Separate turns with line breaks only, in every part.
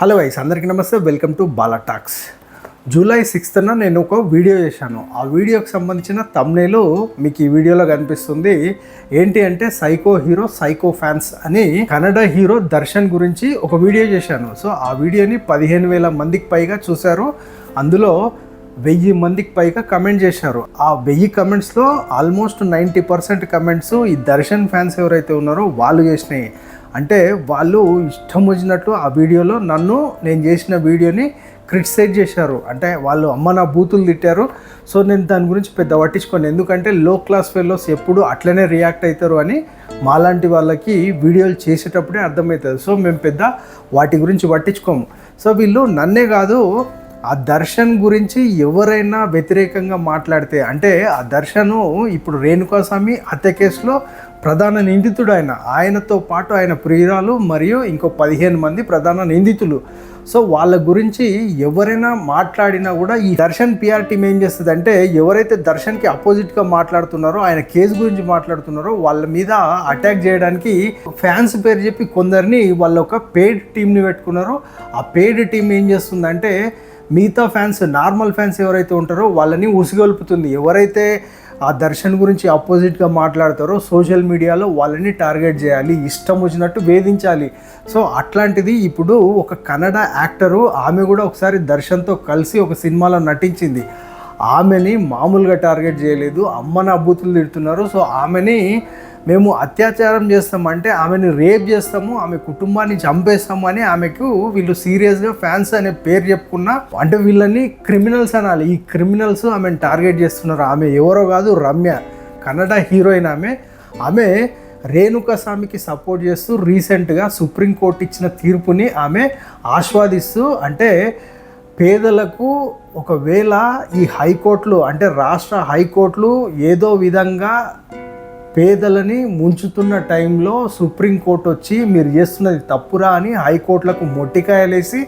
Hello vice అందరికీ నమస్తే. Welcome to Bala talks July సిక్స్త్న నేను ఒక వీడియో చేశాను. ఆ వీడియోకి సంబంధించిన తమ్నేలు మీకు ఈ వీడియోలో కనిపిస్తుంది. ఏంటి అంటే సైకో హీరో సైకో ఫ్యాన్స్ అని కన్నడ హీరో దర్శన్ గురించి ఒక వీడియో చేశాను. సో ఆ వీడియోని పదిహేను వేల మందికి పైగా చూశారు. అందులో వెయ్యి మందికి పైగా కమెంట్ చేశారు. ఆ వెయ్యి కమెంట్స్లో ఆల్మోస్ట్ నైంటీ పర్సెంట్ కమెంట్స్ ఈ దర్శన్ ఫ్యాన్స్ ఎవరైతే ఉన్నారో వాళ్ళు చేసినాయి. అంటే వాళ్ళు ఇష్టం వచ్చినట్టు ఆ వీడియోలో నన్ను నేను చేసిన వీడియోని క్రిటిసైజ్ చేశారు. అంటే వాళ్ళు అమ్మ నా బూతులు తిట్టారు. సో నేను దాని గురించి పెద్ద పట్టించుకోను. ఎందుకంటే లో క్లాస్ ఫెలోస్ ఎప్పుడు అట్లనే రియాక్ట్ అవుతారు అని మాలాంటి వాళ్ళకి వీడియోలు చేసేటప్పుడే అర్థమవుతుంది. సో మేము పెద్ద వాటి గురించి పట్టించుకోము. సో వీళ్ళు నన్నే కాదు ఆ దర్శన్ గురించి ఎవరైనా వ్యతిరేకంగా మాట్లాడితే అంటే ఆ దర్శను ఇప్పుడు రేణుకాస్వామి హత్య కేసులో ప్రధాన నిందితుడు ఆయన. ఆయనతో పాటు ఆయన ప్రియురాలు మరియు ఇంకో పదిహేను మంది ప్రధాన నిందితులు. సో వాళ్ళ గురించి ఎవరైనా మాట్లాడినా కూడా ఈ దర్శన్ పిఆర్ టీం ఏం చేస్తుంది అంటే ఎవరైతే దర్శన్కి అపోజిట్గా మాట్లాడుతున్నారో ఆయన కేసు గురించి మాట్లాడుతున్నారో వాళ్ళ మీద అటాక్ చేయడానికి ఫ్యాన్స్ పేరు చెప్పి కొందరిని వాళ్ళ ఒక పెయిడ్ టీంని పెట్టుకున్నారో. ఆ పెయిడ్ టీం ఏం చేస్తుందంటే మిగతా ఫ్యాన్స్ నార్మల్ ఫ్యాన్స్ ఎవరైతే ఉంటారో వాళ్ళని ఉసిగొల్పుతుంది. ఎవరైతే ఆ దర్శన్ గురించి ఆపోజిట్గా మాట్లాడతారో సోషల్ మీడియాలో వాళ్ళని టార్గెట్ చేయాలి ఇష్టం వచ్చినట్టు వేధించాలి. సో అట్లాంటిది ఇప్పుడు ఒక కన్నడ యాక్టరు ఆమె కూడా ఒకసారి దర్శన్తో కలిసి ఒక సినిమాలో నటించింది. ఆమెని మామూలుగా టార్గెట్ చేయలేదు అమ్మని అబ్బూతులు తిడుతున్నారు. సో ఆమెని మేము అత్యాచారం చేస్తామంటే ఆమెని రేప్ చేస్తాము ఆమె కుటుంబాన్ని చంపేస్తాము అని ఆమెకు వీళ్ళు సీరియస్గా ఫ్యాన్స్ అనే పేరు చెప్పుకున్నా అంటే వీళ్ళని క్రిమినల్స్ అనాలి. ఈ క్రిమినల్స్ ఆమెను టార్గెట్ చేస్తున్నారు. ఆమె ఎవరో కాదు రమ్య కన్నడ హీరోయిన్ ఆమె. ఆమె రేణుకస్వామికి సపోర్ట్ చేస్తూ రీసెంట్గా సుప్రీంకోర్టు ఇచ్చిన తీర్పుని ఆమె ఆస్వాదిస్తూ అంటే పేదలకు ఒకవేళ ఈ హైకోర్టులు అంటే రాష్ట్ర హైకోర్టులు ఏదో విధంగా పేదలని ముంచుతున్న టైంలో సుప్రీంకోర్టు వచ్చి మీరు చేస్తున్నది తప్పురా అని హైకోర్టులకు మొట్టికాయలేసి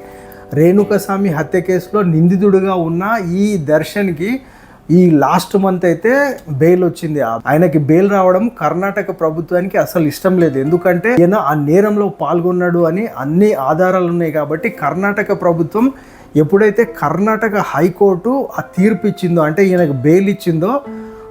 రేణుకస్వామి హత్య కేసులో నిందితుడిగా ఉన్న ఈ దర్శన్కి ఈ లాస్ట్ మంత్ అయితే బెయిల్ వచ్చింది. ఆయనకి బెయిల్ రావడం కర్ణాటక ప్రభుత్వానికి అసలు ఇష్టం లేదు. ఎందుకంటే ఈయన ఆ నేరంలో పాల్గొన్నాడు అని అన్ని ఆధారాలు ఉన్నాయి కాబట్టి కర్ణాటక ప్రభుత్వం ఎప్పుడైతే కర్ణాటక హైకోర్టు ఆ తీర్పు ఇచ్చిందో అంటే ఈయనకు బెయిల్ ఇచ్చిందో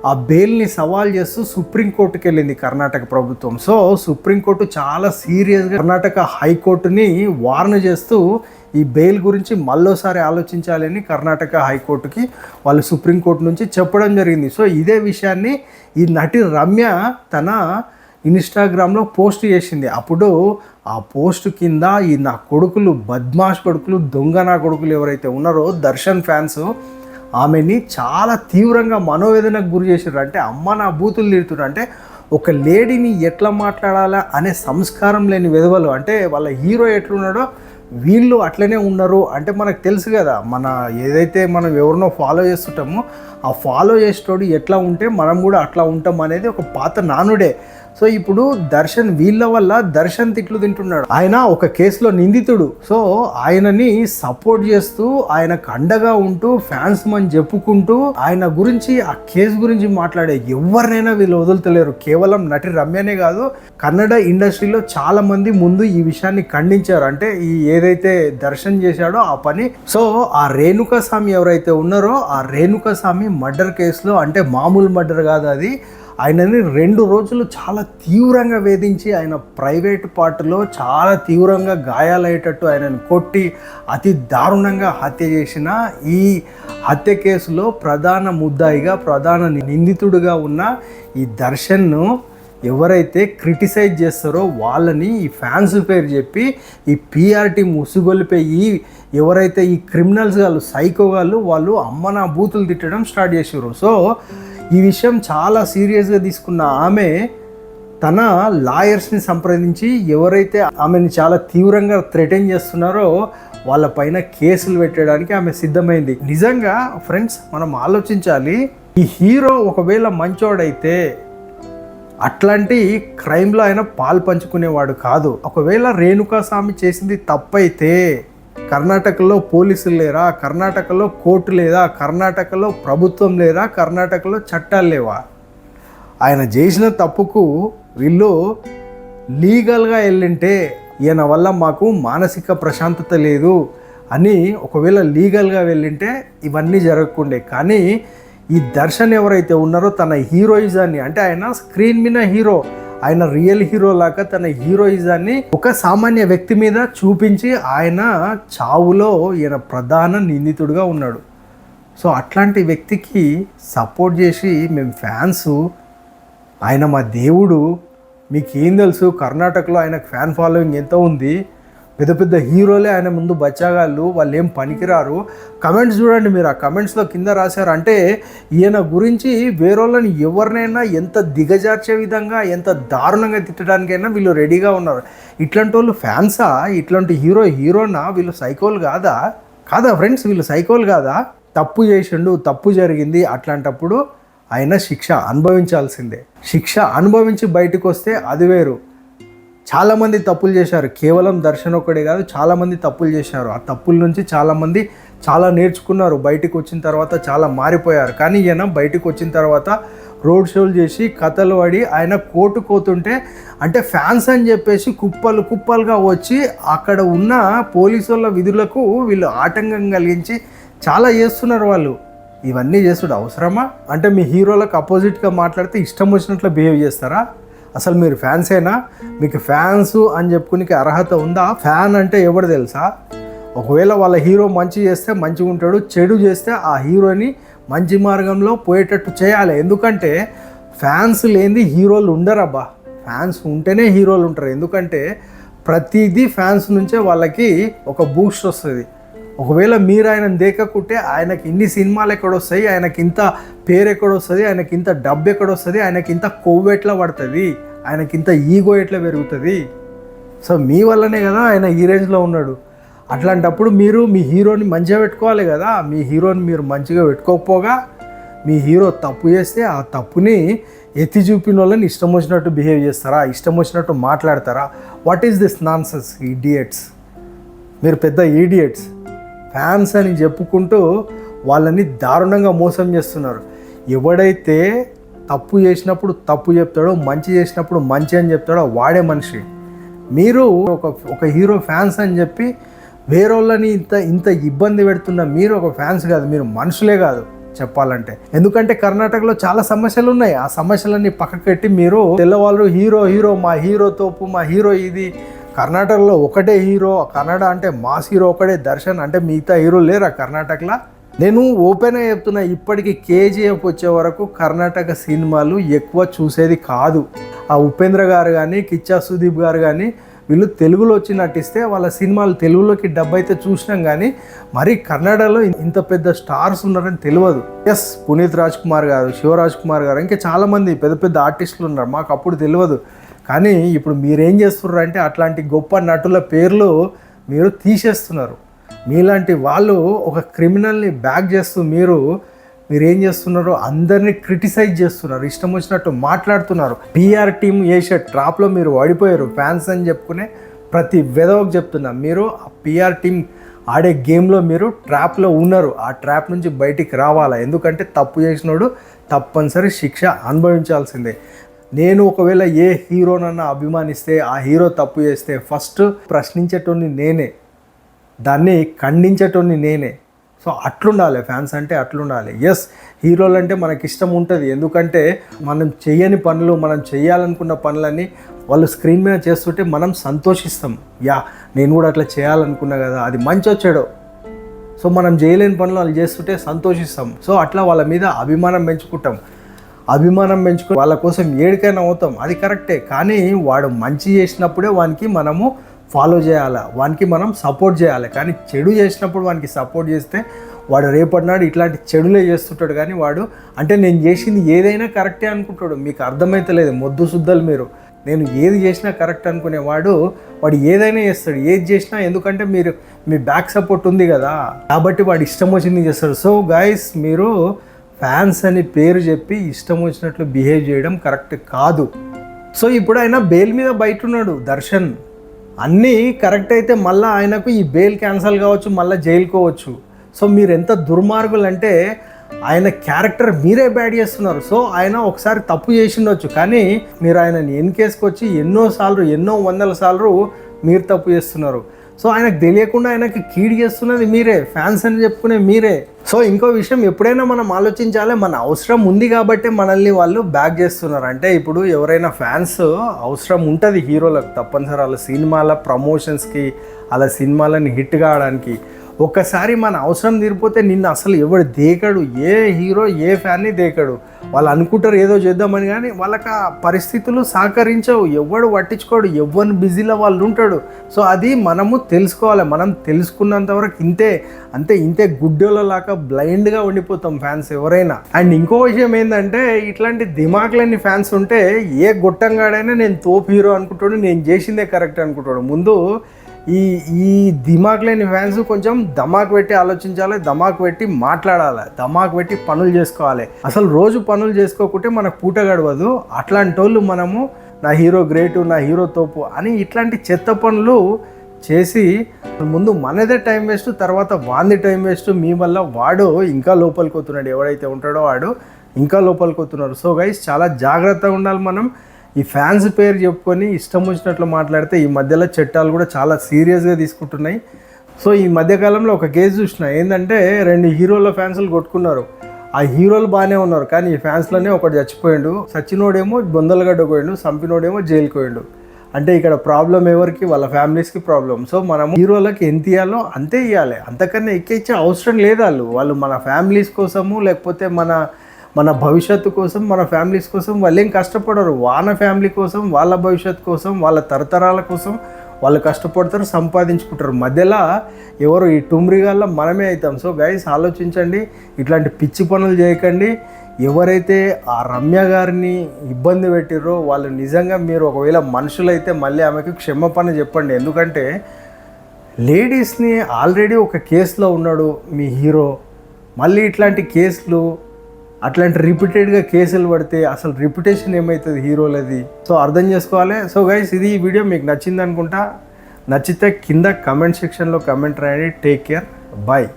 ఆ బెయిల్ని సవాల్ చేస్తూ సుప్రీంకోర్టుకి వెళ్ళింది కర్ణాటక ప్రభుత్వం. సో సుప్రీంకోర్టు చాలా సీరియస్గా కర్ణాటక హైకోర్టుని వార్న్ చేస్తూ ఈ బెయిల్ గురించి మళ్ళోసారి ఆలోచించాలని కర్ణాటక హైకోర్టుకి వాళ్ళు సుప్రీంకోర్టు నుంచి చెప్పడం జరిగింది. సో ఇదే విషయాన్ని ఈ నటి రమ్య తన ఇన్స్టాగ్రామ్లో పోస్ట్ చేసింది. అప్పుడు ఆ పోస్ట్ కింద ఈ నా కొడుకులు బద్మాష్ కొడుకులు దొంగ నా కొడుకులు ఎవరైతే ఉన్నారో దర్శన్ ఫ్యాన్స్ ఆమెని చాలా తీవ్రంగా మనోవేదనకు గురి చేసారు అంటే అమ్మ నా బూతులు తిడుతున్నారు అంటే ఒక లేడీని ఎట్లా మాట్లాడాలా అనే సంస్కారం లేని విధవలు. అంటే వాళ్ళ హీరో ఎట్లున్నాడో వీళ్ళు అట్లనే ఉన్నారు. అంటే మనకు తెలుసు కదా మన ఏదైతే మనం ఎవరినో ఫాలో చేస్తుంటామో ఆ ఫాలో చేసేటోడు ఎట్లా ఉంటే మనం కూడా అట్లా ఉంటాం అనేది ఒక పాత నానుడే. సో ఇప్పుడు దర్శన్ వీళ్ళ వల్ల దర్శన్ తిట్లు తింటున్నాడు. ఆయన ఒక కేసులో నిందితుడు. సో ఆయనని సపోర్ట్ చేస్తూ ఆయనకు అండగా ఉంటూ ఫ్యాన్స్ మని చెప్పుకుంటూ ఆయన గురించి ఆ కేసు గురించి మాట్లాడే ఎవరినైనా వీళ్ళు వదులుతలేరు. కేవలం నటి రమ్యనే కాదు కన్నడ ఇండస్ట్రీలో చాలా మంది ముందు ఈ విషయాన్ని ఖండించారు. అంటే ఈ ఏదైతే దర్శన్ చేశాడో ఆ పని. సో ఆ రేణుకస్వామి ఎవరైతే ఉన్నారో ఆ రేణుకస్వామి మర్డర్ కేసులో అంటే మామూలు మర్డర్ కాదు అది ఆయనని రెండు రోజులు చాలా తీవ్రంగా వేధించి ఆయన ప్రైవేట్ పార్ట్లో చాలా తీవ్రంగా గాయాలయ్యేటట్టు ఆయనను కొట్టి అతి దారుణంగా హత్య చేసిన ఈ హత్య కేసులో ప్రధాన ముద్దాయిగా ప్రధాన నిందితుడిగా ఉన్న ఈ దర్శన్ను ఎవరైతే క్రిటిసైజ్ చేస్తారో వాళ్ళని ఈ ఫ్యాన్స్ పేరు చెప్పి ఈ పిఆర్టీ ముసుగొలిపోయి ఎవరైతే ఈ క్రిమినల్స్ వాళ్ళు సైకో వాళ్ళు వాళ్ళు అమ్మ నా బూతులు తిట్టడం స్టార్ట్ చేసారు సో ఈ విషయం చాలా సీరియస్గా తీసుకున్న ఆమె తన లాయర్స్ని సంప్రదించి ఎవరైతే ఆమెని చాలా తీవ్రంగా థ్రెటన్ చేస్తున్నారో వాళ్ళపైన కేసులు పెట్టడానికి ఆమె సిద్ధమైంది. నిజంగా ఫ్రెండ్స్ మనం ఆలోచించాలి ఈ హీరో ఒకవేళ మంచోడైతే అట్లాంటి క్రైమ్లో ఆయన పాలు పంచుకునేవాడు కాదు. ఒకవేళ రేణుకాస్వామి చేసింది తప్పైతే కర్ణాటకలో పోలీసులు లేరా? కర్ణాటకలో కోర్టు లేదా? కర్ణాటకలో ప్రభుత్వం లేదా? కర్ణాటకలో చట్టాలు లేవా? ఆయన చేసిన తప్పుకు వీళ్ళు లీగల్గా వెళ్ళింటే ఈయన వల్ల మాకు మానసిక ప్రశాంతత లేదు అని ఒకవేళ లీగల్గా వెళ్ళింటే ఇవన్నీ జరగకుండే. కానీ ఈ దర్శన్ ఎవరైతే ఉన్నారో తన హీరోయిజాన్ని అంటే ఆయన స్క్రీన్ మీద హీరో ఆయన రియల్ హీరో లాగా తన హీరోయిజాన్ని ఒక సామాన్య వ్యక్తి మీద చూపించి ఆయన చావులో ఈయన ప్రధాన నిందితుడుగా ఉన్నాడు. సో అట్లాంటి వ్యక్తికి సపోర్ట్ చేసి మేము ఫ్యాన్స్ ఆయన మా దేవుడు మీకు ఏం తెలుసు కర్ణాటకలో ఆయనకు ఫ్యాన్ ఫాలోయింగ్ ఎంత ఉంది పెద్ద పెద్ద హీరోలే ఆయన ముందు బచ్చాగాళ్ళు వాళ్ళు ఏం పనికిరారు. కమెంట్స్ చూడండి మీరు ఆ కమెంట్స్లో కింద రాశారు అంటే ఈయన గురించి వేరేళ్ళని ఎవరినైనా ఎంత దిగజార్చే విధంగా ఎంత దారుణంగా తిట్టడానికైనా వీళ్ళు రెడీగా ఉన్నారు. ఇట్లాంటి వాళ్ళు ఫ్యాన్సా? ఇట్లాంటి హీరో హీరోనా? వీళ్ళు సైకోలు కాదా? కాదా ఫ్రెండ్స్? వీళ్ళు సైకోలు కాదా? తప్పు చేసిండు తప్పు జరిగింది అట్లాంటప్పుడు ఆయన శిక్ష అనుభవించాల్సిందే. శిక్ష అనుభవించి బయటకు వస్తే అది వేరు. చాలామంది తప్పులు చేశారు. కేవలం దర్శన్ ఒకడే కాదు చాలామంది తప్పులు చేశారు. ఆ తప్పుల నుంచి చాలామంది చాలా నేర్చుకున్నారు. బయటకు వచ్చిన తర్వాత చాలా మారిపోయారు. కానీ ఈయన బయటకు వచ్చిన తర్వాత రోడ్ షోలు చేసి కథలు పడి ఆయన కోర్టు కోతుంటే అంటే ఫ్యాన్స్ అని చెప్పేసి కుప్పలు కుప్పలుగా వచ్చి అక్కడ ఉన్న పోలీసు వాళ్ళ విధులకు వీళ్ళు ఆటంకం కలిగించి చాలా చేస్తున్నారు వాళ్ళు. ఇవన్నీ చేసుడు అవసరమా? అంటే మీ హీరోలకు అపోజిట్గా మాట్లాడితే ఇష్టం వచ్చినట్లు బిహేవ్ చేస్తారా? అసలు మీరు ఫ్యాన్సేనా మీకు ఫ్యాన్స్ అని చెప్పుకునే అర్హత ఉందా? ఫ్యాన్ అంటే ఎవడు తెలుసా? ఒకవేళ వాళ్ళ హీరో మంచి చేస్తే మంచిగా ఉంటాడు చెడు చేస్తే ఆ హీరోని మంచి మార్గంలో పోయేటట్టు చేయాలి. ఎందుకంటే ఫ్యాన్స్ లేనిది హీరోలు ఉండరబ్బా. ఫ్యాన్స్ ఉంటేనే హీరోలు ఉంటారు. ఎందుకంటే ప్రతిదీ ఫ్యాన్స్ నుంచే వాళ్ళకి ఒక బూస్ట్ వస్తుంది. ఒకవేళ మీరు ఆయన దేకకుంటే ఆయనకి ఇన్ని సినిమాలు ఎక్కడొస్తాయి ఆయనకి ఇంత పేరు ఎక్కడొస్తుంది ఆయనకి ఇంత డబ్బు ఎక్కడొస్తుంది ఆయనకి ఇంత కొవ్వు ఎట్లా పడుతుంది? ఆయనకి ఇంత ఈగో ఎట్లా పెరుగుతుంది? సో మీ వల్లనే కదా ఆయన ఈ రేంజ్లో ఉన్నాడు. అట్లాంటప్పుడు మీరు మీ హీరోని మంచిగా పెట్టుకోవాలి కదా. మీ హీరోని మీరు మంచిగా పెట్టుకోకపోగా మీ హీరో తప్పు చేస్తే ఆ తప్పుని ఎత్తి చూపిన వాళ్ళని ఇష్టం వచ్చినట్టు బిహేవ్ చేస్తారా? ఇష్టం వచ్చినట్టు మాట్లాడతారా? What is this nonsense idiots మీరు పెద్ద ఈడియట్స్ ఫ్యాన్స్ అని చెప్పుకుంటూ వాళ్ళని దారుణంగా మోసం చేస్తున్నారు. ఎవడైతే తప్పు చేసినప్పుడు తప్పు చెప్తాడో మంచి చేసినప్పుడు మంచి అని చెప్తాడో వాడే మనిషి. మీరు ఒక ఒక హీరో ఫ్యాన్స్ అని చెప్పి వేరేళ్ళని ఇంత ఇంత ఇబ్బంది పెడుతున్న మీరు ఒక ఫ్యాన్స్ కాదు మీరు మనుషులే కాదు చెప్పాలంటే. ఎందుకంటే కర్ణాటకలో చాలా సమస్యలు ఉన్నాయి. ఆ సమస్యలన్నీ పక్కకెట్టి మీరు తెల్లవాళ్ళు హీరో హీరో మా హీరో తోపు మా హీరో ఇది. కర్ణాటకలో ఒకటే హీరో కన్నడ అంటే మాస్ హీరో ఒకటే దర్శన్ అంటే మిగతా హీరో లేరా కర్ణాటకలో? నేను ఓపెన్గా చెప్తున్నా ఇప్పటికి కేజీఎఫ్ వచ్చే వరకు కర్ణాటక సినిమాలు ఎక్కువ చూసేది కాదు. ఆ ఉపేంద్ర గారు కానీ కిచ్చా సుదీప్ గారు కానీ వీళ్ళు తెలుగులో వచ్చి నటిస్తే వాళ్ళ సినిమాలు తెలుగులోకి డబ్బు అయితే చూసినాం కానీ మరి కన్నడలో ఇంత పెద్ద స్టార్స్ ఉన్నారని తెలియదు. ఎస్ పునీత్ రాజ్ కుమార్ గారు శివరాజ్ కుమార్ గారు ఇంకా చాలామంది పెద్ద పెద్ద ఆర్టిస్టులు ఉన్నారు మాకు అప్పుడు తెలియదు. కానీ ఇప్పుడు మీరేం చేస్తున్నారు అంటే అట్లాంటి గొప్ప నటుల పేర్లు మీరు తీసేస్తున్నారు. మీలాంటి వాళ్ళు ఒక క్రిమినల్ని బ్యాక్ చేస్తూ మీరు మీరు ఏం చేస్తున్నారు అందరినీ క్రిటిసైజ్ చేస్తున్నారు. ఇష్టం వచ్చినట్టు మాట్లాడుతున్నారు. పిఆర్ టీం వేసే ట్రాప్లో మీరు ఓడిపోయారు. ఫ్యాన్స్ అని చెప్పుకునే ప్రతి విధవకు చెప్తున్నా. మీరు ఆ పిఆర్ టీం ఆడే గేమ్లో మీరు ట్రాప్లో ఉన్నారు. ఆ ట్రాప్ నుంచి బయటికి రావాలా? ఎందుకంటే తప్పు చేసినోడు తప్పనిసరి శిక్ష అనుభవించాల్సిందే. నేను ఒకవేళ ఏ హీరోనన్నా అభిమానిస్తే ఆ హీరో తప్పు చేస్తే ఫస్ట్ ప్రశ్నించేటోని నేనే. దాన్ని ఖండించేటోని నేనే. సో అట్లుండాలి ఫ్యాన్స్ అంటే అట్లుండాలి. ఎస్ హీరోలు అంటే మనకి ఇష్టం ఉంటుంది. ఎందుకంటే మనం చేయని పనులు మనం చేయాలనుకున్న పనులన్నీ వాళ్ళు స్క్రీన్ మీద చేస్తుంటే మనం సంతోషిస్తాం. యా నేను కూడా అట్లా చేయాలనుకున్నా కదా అది మంచి వచ్చాడో. సో మనం చేయలేని పనులు వాళ్ళు చేస్తుంటే సంతోషిస్తాం. సో అట్లా వాళ్ళ మీద అభిమానం పెంచుకుంటాం. అభిమానం పెంచుకుని వాళ్ళ కోసం ఏడికైనా అవుతాం. అది కరెక్టే. కానీ వాడు మంచి చేసినప్పుడే వానికి మనము ఫాలో చేయాలా? వానికి మనం సపోర్ట్ చేయాలి. కానీ చెడు చేసినప్పుడు వానికి సపోర్ట్ చేస్తే వాడు రేపటినాడు ఇట్లాంటి చెడులే చేస్తుంటాడు. కానీ వాడు అంటే నేను చేసింది ఏదైనా కరెక్టే అనుకుంటాడు. మీకు అర్థమైతలేదు మొద్దు శుద్ధలు మీరు. నేను ఏది చేసినా కరెక్ట్ అనుకునేవాడు వాడు ఏదైనా చేస్తాడు. ఏది చేసినా ఎందుకంటే మీరు మీ బ్యాక్ సపోర్ట్ ఉంది కదా. కాబట్టి వాడు ఇష్టం వచ్చింది చేస్తాడు. సో గైస్ మీరు ఫ్యాన్స్ అని పేరు చెప్పి ఇష్టం వచ్చినట్లు బిహేవ్ చేయడం కరెక్ట్ కాదు. సో ఇప్పుడు ఆయన బెయిల్ మీద బయట ఉన్నాడు దర్శన్. అన్నీ కరెక్ట్ అయితే మళ్ళీ ఆయనకు ఈ బెయిల్ క్యాన్సల్ కావచ్చు మళ్ళీ జైలుకోవచ్చు. సో మీరు ఎంత దుర్మార్గులు అంటే ఆయన క్యారెక్టర్ మీరే బ్యాడ్ చేస్తున్నారు. సో ఆయన ఒకసారి తప్పు చేసిండొచ్చు కానీ మీరు ఆయనని ఎన్కేసుకొచ్చి ఎన్నో సార్లు ఎన్నో వందల సార్లు మీరు తప్పు చేస్తున్నారు. సో ఆయనకు తెలియకుండా ఆయనకి కీడ్ చేస్తున్నది మీరే ఫ్యాన్స్ అని చెప్పుకునే మీరే. సో ఇంకో విషయం ఎప్పుడైనా మనం ఆలోచించాలి మన అవసరం ఉంది కాబట్టి మనల్ని వాళ్ళు బ్యాక్ చేస్తున్నారు. అంటే ఇప్పుడు ఎవరైనా ఫ్యాన్స్ అవసరం ఉంటుంది హీరోలకు తప్పనిసరి వాళ్ళ సినిమాల ప్రమోషన్స్కి అలా సినిమాలని హిట్ కావడానికి. ఒక్కసారి మన అవసరం తీరిపోతే నిన్ను అసలు ఎవడు దేకడు? ఏ హీరో ఏ ఫ్యాన్ని దేకడు? వాళ్ళు అనుకుంటారు ఏదో చేద్దామని కానీ వాళ్ళకి ఆ పరిస్థితులు సహకరించవు. ఎవడు పట్టించుకోడు ఎవరిని బిజీలో వాళ్ళు ఉంటాడు. సో అది మనము తెలుసుకోవాలి. మనం తెలుసుకున్నంత వరకు ఇంతే అంతే ఇంతే గుడ్డోళ్ళలాగా బ్లైండ్గా ఉండిపోతాం ఫ్యాన్స్ ఎవరైనా. అండ్ ఇంకో విషయం ఏంటంటే ఇట్లాంటి దిమాక్లేని ఫ్యాన్స్ ఉంటే ఏ గొట్టంగాడైనా నేను తోపు హీరో అనుకుంటాడు నేను చేసిందే కరెక్ట్ అనుకుంటాడు. ముందు ఈ ఈ దిమాగ్ లేని ఫ్యాన్స్ కొంచెం ధమాక్ పెట్టి ఆలోచించాలి ధమాక్ పెట్టి మాట్లాడాలి ధమాక్ పెట్టి పనులు చేసుకోవాలి. అసలు రోజు పనులు చేసుకోకుంటే మనకు పూట గడవదు. అట్లాంటి వాళ్ళు మనము నా హీరో గ్రేటు నా హీరో తోపు అని ఇట్లాంటి చెత్త పనులు చేసి ముందు మనదే టైం వేస్ట్ తర్వాత వాంది టైం వేస్ట్ మీ వల్ల వాడు ఇంకా లోపలికి వస్తున్నాడు. ఎవడైతే ఉంటాడో వాడు ఇంకా లోపలికి వస్తున్నారు సో గైస్ చాలా జాగ్రత్తగా ఉండాలి మనం. ఈ ఫ్యాన్స్ పేరు చెప్పుకొని ఇష్టం వచ్చినట్లు మాట్లాడితే ఈ మధ్యలో చట్టాలు కూడా చాలా సీరియస్గా తీసుకుంటున్నాయి. సో ఈ మధ్యకాలంలో ఒక కేసు చూసిన ఏంటంటే రెండు హీరోల ఫ్యాన్స్లు కొట్టుకున్నారు. ఆ హీరోలు బాగానే ఉన్నారు కానీ ఈ ఫ్యాన్స్లోనే ఒకటి చచ్చిపోయిండు. సచ్చినోడేమో బొందలగడ్డ పోయిండు చంపినోడేమో జైలుకి పోయిండు. అంటే ఇక్కడ ప్రాబ్లం ఎవరికి? వాళ్ళ ఫ్యామిలీస్కి ప్రాబ్లం. సో మనం హీరోలకి ఎంత ఇవ్వాలో అంతే ఇవ్వాలి అంతకన్నా ఎక్కించే అవసరం లేదు వాళ్ళు. వాళ్ళు మన ఫ్యామిలీస్ కోసము లేకపోతే మన మన భవిష్యత్తు కోసం మన ఫ్యామిలీస్ కోసం వాళ్ళు ఏం కష్టపడరు. వాళ్ళ ఫ్యామిలీ కోసం వాళ్ళ భవిష్యత్తు కోసం వాళ్ళ తరతరాల కోసం వాళ్ళు కష్టపడతారు సంపాదించుకుంటారు. మధ్యలో ఎవరు ఈ టుమ్రిగాల్లో మనమే అవుతాం. సో గైస్ ఆలోచించండి. ఇట్లాంటి పిచ్చి పనులు చేయకండి. ఎవరైతే ఆ రమ్య గారిని ఇబ్బంది పెట్టిరో వాళ్ళు నిజంగా మీరు ఒకవేళ మనుషులైతే మళ్ళీ ఆమెకు క్షమాపణ చెప్పండి. ఎందుకంటే లేడీస్ని ఆల్రెడీ ఒక కేసులో ఉన్నాడు మీ హీరో. మళ్ళీ ఇట్లాంటి కేసులు అట్లాంటి రిపీటెడ్గా కేసులు పడితే అసలు రిప్యుటేషన్ ఏమవుతుంది హీరోలది? సో అర్థం చేసుకోవాలి. సో గైస్ ఇది ఈ వీడియో మీకు నచ్చింది అనుకుంటా నచ్చితే కింద కమెంట్ సెక్షన్లో కమెంట్ రాయండి. Take care. బాయ్.